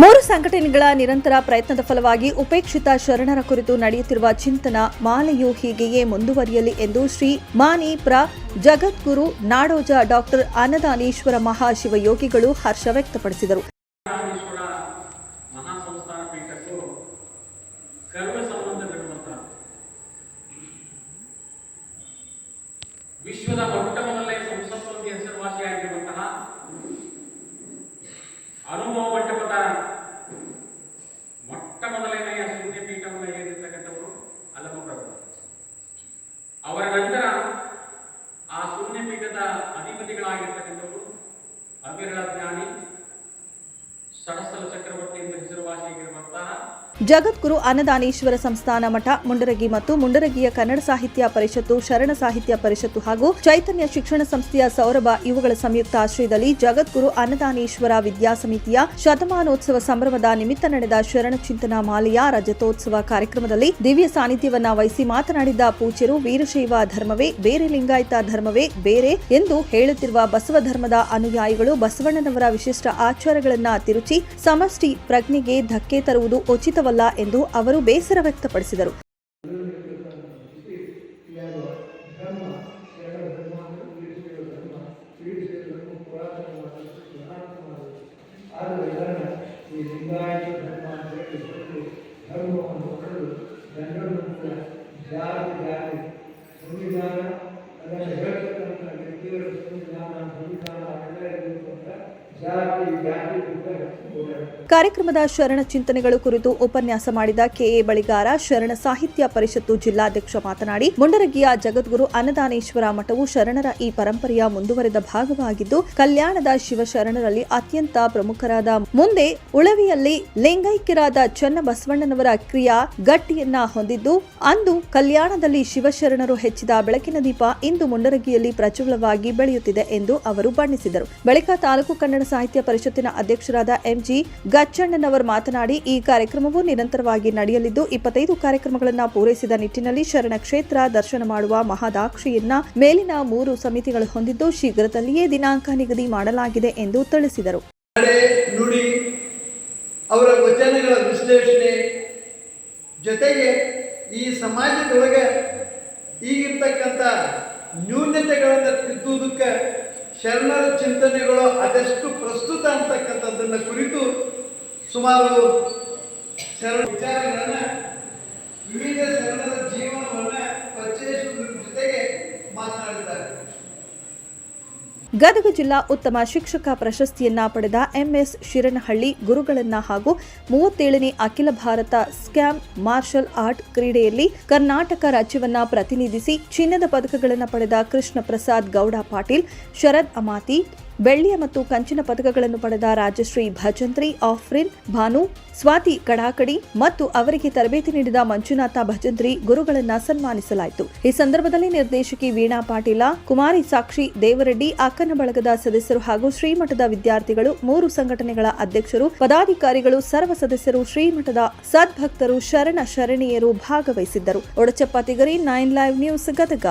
ಮೂರು ಸಂಘಟನೆಗಳ ನಿರಂತರ ಪ್ರಯತ್ನದ ಫಲವಾಗಿ ಉಪೇಕ್ಷಿತ ಶರಣರ ಕುರಿತು ನಡೆಯುತ್ತಿರುವ ಚಿಂತನ ಮಾಲೆಯು ಹೀಗೆಯೇ ಮುಂದುವರಿಯಲಿ ಎಂದು ಶ್ರೀ ಮಾನಿ ಪ್ರ ಜಗದ್ಗುರು ನಾಡೋಜ ಡಾಕ್ಟರ್ ಅನ್ನದಾನೀಶ್ವರ ಮಹಾಶಿವಯೋಗಿಗಳು ಹರ್ಷ ವ್ಯಕ್ತಪಡಿಸಿದರು. ಅನುಭವ también ಜಗದ್ಗುರು ಅನ್ನದಾನೇಶ್ವರ ಸಂಸ್ಥಾನ ಮಠ, ಮುಂಡರಗಿ ಮತ್ತು ಮುಂಡರಗಿಯ ಕನ್ನಡ ಸಾಹಿತ್ಯ ಪರಿಷತ್ತು, ಶರಣ ಸಾಹಿತ್ಯ ಪರಿಷತ್ತು ಹಾಗೂ ಚೈತನ್ಯ ಶಿಕ್ಷಣ ಸಂಸ್ಥೆಯ ಸೌರಭ ಇವುಗಳ ಸಂಯುಕ್ತ ಆಶ್ರಯದಲ್ಲಿ ಜಗದ್ಗುರು ಅನ್ನದಾನೇಶ್ವರ ವಿದ್ಯಾಸಮಿತಿಯ ಶತಮಾನೋತ್ಸವ ಸಂಭ್ರಮದ ನಿಮಿತ್ತ ನಡೆದ ಶರಣ ಚಿಂತನ ಮಾಲೆಯ ರಜತೋತ್ಸವ ಕಾರ್ಯಕ್ರಮದಲ್ಲಿ ದಿವ್ಯ ಸಾನ್ನಿಧ್ಯವನ್ನ ವಹಿಸಿ ಮಾತನಾಡಿದ ಪೂಜ್ಯರು, ವೀರಶೈವ ಧರ್ಮವೇ, ಬೇರೆ ಲಿಂಗಾಯತ ಧರ್ಮವೇ ಬೇರೆ ಎಂದು ಹೇಳುತ್ತಿರುವ ಬಸವ ಧರ್ಮದ ಅನುಯಾಯಿಗಳು ಬಸವಣ್ಣನವರ ವಿಶಿಷ್ಟ ಆಚಾರಗಳನ್ನು ತಿರುಚಿ ಸಮಷ್ಟಿ ಪ್ರಜ್ಞೆಗೆ ಧಕ್ಕೆ ತರುವುದು ಉಚಿತವಲ್ಲ ಎಂದು ಅವರು ಬೇಸರ ವ್ಯಕ್ತಪಡಿಸಿದರು. ಜಾತಿ ಜಾತಿ ಕಾರ್ಯಕ್ರಮದ ಶರಣ ಚಿಂತನೆಗಳು ಕುರಿತು ಉಪನ್ಯಾಸ ಮಾಡಿದ ಕೆಎ ಬಳಿಗಾರ ಶರಣ ಸಾಹಿತ್ಯ ಪರಿಷತ್ತು ಜಿಲ್ಲಾಧ್ಯಕ್ಷ ಮಾತನಾಡಿ, ಮುಂಡರಗಿಯ ಜಗದ್ಗುರು ಅನ್ನದಾನೇಶ್ವರ ಮಠವು ಶರಣರ ಈ ಪರಂಪರೆಯ ಮುಂದುವರೆದ ಭಾಗವಾಗಿದ್ದು, ಕಲ್ಯಾಣದ ಶಿವಶರಣರಲ್ಲಿ ಅತ್ಯಂತ ಪ್ರಮುಖರಾದ ಮುಂದೆ ಉಳವಿಯಲ್ಲಿ ಲಿಂಗೈಕ್ಯರಾದ ಚನ್ನಬಸವಣ್ಣನವರ ಕ್ರಿಯಾ ಗಟ್ಟಿಯನ್ನ ಹೊಂದಿದ್ದು, ಅಂದು ಕಲ್ಯಾಣದಲ್ಲಿ ಶಿವಶರಣರು ಹೆಚ್ಚಿದ ಬೆಳಕಿನ ದೀಪ ಇಂದು ಮುಂಡರಗಿಯಲ್ಲಿ ಪ್ರಚುರವಾಗಿ ಬೆಳೆಯುತ್ತಿದೆ ಎಂದು ಅವರು ಬಣ್ಣಿಸಿದರು. ಬಳಿಕ ತಾಲೂಕು ಕನ್ನಡ ಸಾಹಿತ್ಯ ಪರಿಷತ್ತಿನ ಅಧ್ಯಕ್ಷರಾದ ಎಂಜಿ ಗಚ್ಚಣ್ಣನವರ್ ಮಾತನಾಡಿ, ಈ ಕಾರ್ಯಕ್ರಮವು ನಿರಂತರವಾಗಿ ನಡೆಯಲಿದ್ದು, ಇಪ್ಪತ್ತೈದು ಕಾರ್ಯಕ್ರಮಗಳನ್ನು ಪೂರೈಸಿದ ನಿಟ್ಟಿನಲ್ಲಿ ಶರಣ ಕ್ಷೇತ್ರ ದರ್ಶನ ಮಾಡುವ ಮಹದಾಕ್ಷಿಯನ್ನ ಮೇಲಿನ ಮೂರು ಸಮಿತಿಗಳು ಹೊಂದಿದ್ದು, ಶೀಘ್ರದಲ್ಲಿಯೇ ದಿನಾಂಕ ನಿಗದಿ ಮಾಡಲಾಗಿದೆ ಎಂದು ತಿಳಿಸಿದರು. ಅವರ ವಚನಗಳ ವಿಶ್ಲೇಷಣೆ ಜೊತೆಗೆ ಈ ಸಮಾಜದೊಳಗೆ ಈಗಿರ್ತಕ್ಕಂಥ ನ್ಯೂನ್ಯತೆಗಳನ್ನು ತಿದ್ದುವುದಕ್ಕೆ ಶರಣರ ಚಿಂತನೆಗಳು ಅದೆಷ್ಟು ಪ್ರಸ್ತುತ ಅಂತಕ್ಕಂಥದ್ದನ್ನು ಕುರಿತು ಸುಮಾರು ವಿಚಾರಗಳನ್ನು ವಿವಿಧ ಶರಣರ ಜೀವನವನ್ನ ಪರಿಚಯಿಸುವುದರ ಜೊತೆಗೆ ಮಾತನಾಡಿದ್ದಾರೆ. ಗದಗ ಜಿಲ್ಲಾ ಉತ್ತಮ ಶಿಕ್ಷಕ ಪ್ರಶಸ್ತಿಯನ್ನ ಪಡೆದ ಎಂಎಸ್ ಶಿರನಹಳ್ಳಿ ಗುರುಗಳನ್ನ ಹಾಗೂ ಮೂವತ್ತೇಳನೇ ಅಖಿಲ ಭಾರತ ಸ್ಕ್ಯಾಮ್ ಮಾರ್ಷಲ್ ಆರ್ಟ್ ಕ್ರೀಡೆಯಲ್ಲಿ ಕರ್ನಾಟಕ ರಾಜ್ಯವನ್ನ ಪ್ರತಿನಿಧಿಸಿ ಚಿನ್ನದ ಪದಕಗಳನ್ನು ಪಡೆದ ಕೃಷ್ಣ ಪ್ರಸಾದ್ ಗೌಡ ಪಾಟೀಲ್, ಶರದ್ ಅಮಾತಿ ಬೆಳ್ಳಿಯ ಮತ್ತು ಕಂಚಿನ ಪದಕಗಳನ್ನು ಪಡೆದ ರಾಜಶ್ರೀ ಭಜಂತ್ರಿ, ಆಫ್ರಿನ್, ಭಾನು, ಸ್ವಾತಿ ಕಡಾಕಡಿ ಮತ್ತು ಅವರಿಗೆ ತರಬೇತಿ ನೀಡಿದ ಮಂಜುನಾಥ ಭಜಂತ್ರಿ ಗುರುಗಳನ್ನು ಸನ್ಮಾನಿಸಲಾಯಿತು. ಈ ಸಂದರ್ಭದಲ್ಲಿ ನಿರ್ದೇಶಕಿ ವೀಣಾ ಪಾಟೀಲ, ಕುಮಾರಿ ಸಾಕ್ಷಿ ದೇವರೆಡ್ಡಿ, ಅಕ್ಕನ ಬಳಗದ ಸದಸ್ಯರು ಹಾಗೂ ಶ್ರೀಮಠದ ವಿದ್ಯಾರ್ಥಿಗಳು, ಮೂರು ಸಂಘಟನೆಗಳ ಅಧ್ಯಕ್ಷರು, ಪದಾಧಿಕಾರಿಗಳು, ಸರ್ವ ಸದಸ್ಯರು, ಶ್ರೀಮಠದ ಸದ್ಭಕ್ತರು ಶರಣ ಶರಣೀಯರು ಭಾಗವಹಿಸಿದ್ದರು. Odachappa Tigari, nine live news Gadag